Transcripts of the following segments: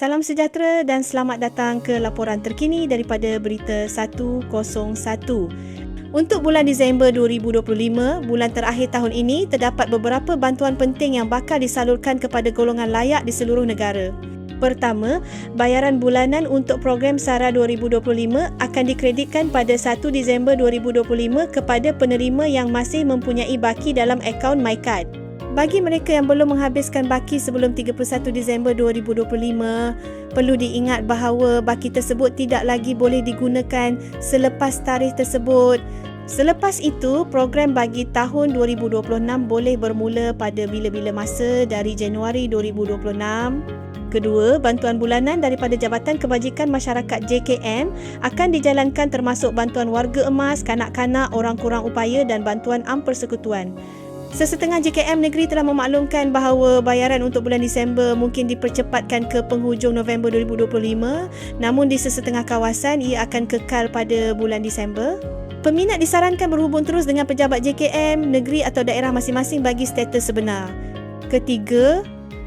Salam sejahtera dan selamat datang ke laporan terkini daripada Berita 101. Untuk bulan Disember 2025, bulan terakhir tahun ini, terdapat beberapa bantuan penting yang bakal disalurkan kepada golongan layak di seluruh negara. Pertama, bayaran bulanan untuk program SARA 2025 akan dikreditkan pada 1 Disember 2025 kepada penerima yang masih mempunyai baki dalam akaun MyCard. Bagi mereka yang belum menghabiskan baki sebelum 31 Disember 2025, perlu diingat bahawa baki tersebut tidak lagi boleh digunakan selepas tarikh tersebut. Selepas itu, program bagi tahun 2026 boleh bermula pada bila-bila masa dari Januari 2026. Kedua, bantuan bulanan daripada Jabatan Kebajikan Masyarakat JKM akan dijalankan termasuk bantuan warga emas, kanak-kanak, orang kurang upaya dan bantuan am persekutuan. Sesetengah JKM negeri telah memaklumkan bahawa bayaran untuk bulan Disember mungkin dipercepatkan ke penghujung November 2025 namun di sesetengah kawasan ia akan kekal pada bulan Disember. Peminat disarankan berhubung terus dengan pejabat JKM negeri atau daerah masing-masing bagi status sebenar. Ketiga,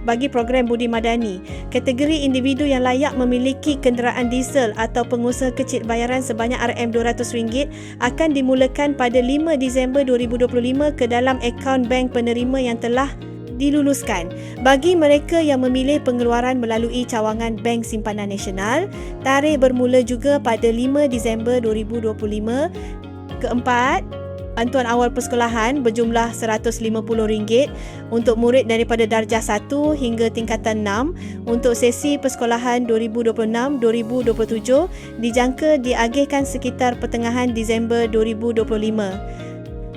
bagi program Budi Madani. Kategori individu yang layak memiliki kenderaan diesel atau pengusaha kecil bayaran sebanyak RM200 akan dimulakan pada 5 Disember 2025 ke dalam akaun bank penerima yang telah diluluskan. Bagi mereka yang memilih pengeluaran melalui cawangan Bank Simpanan Nasional, tarikh bermula juga pada 5 Disember 2025. Keempat, bantuan awal persekolahan berjumlah RM150 untuk murid daripada darjah 1 hingga tingkatan 6 untuk sesi persekolahan 2026-2027 dijangka diagihkan sekitar pertengahan Disember 2025.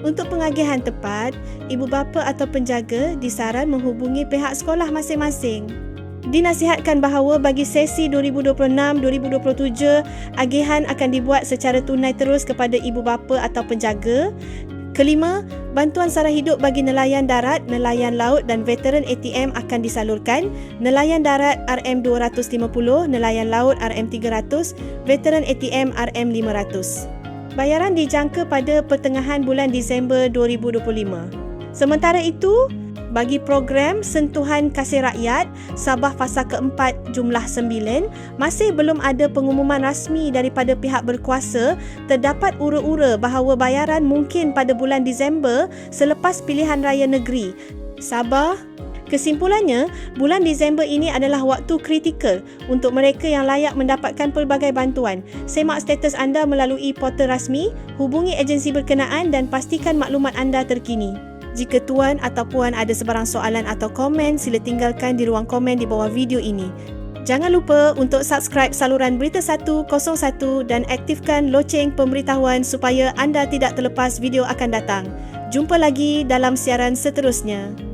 Untuk pengagihan tepat, ibu bapa atau penjaga disaran menghubungi pihak sekolah masing-masing. Dinasihatkan bahawa bagi sesi 2026-2027, agihan akan dibuat secara tunai terus kepada ibu bapa atau penjaga. Kelima, bantuan sara hidup bagi nelayan darat, nelayan laut dan veteran ATM akan disalurkan. Nelayan darat RM250, nelayan laut RM300, veteran ATM RM500. Bayaran dijangka pada pertengahan bulan Disember 2025. Sementara itu, bagi program Sentuhan Kasih Rakyat Sabah Fasa Keempat jumlah sembilan masih belum ada pengumuman rasmi daripada pihak berkuasa terdapat ura-ura bahawa bayaran mungkin pada bulan Disember selepas pilihan raya negeri. Sabah Kesimpulannya, bulan Disember ini adalah waktu kritikal untuk mereka yang layak mendapatkan pelbagai bantuan. Semak status anda melalui portal rasmi, hubungi agensi berkenaan dan pastikan maklumat anda terkini. Jika tuan atau puan ada sebarang soalan atau komen, sila tinggalkan di ruang komen di bawah video ini. Jangan lupa untuk subscribe saluran Berita 101 dan aktifkan loceng pemberitahuan supaya anda tidak terlepas video akan datang. Jumpa lagi dalam siaran seterusnya.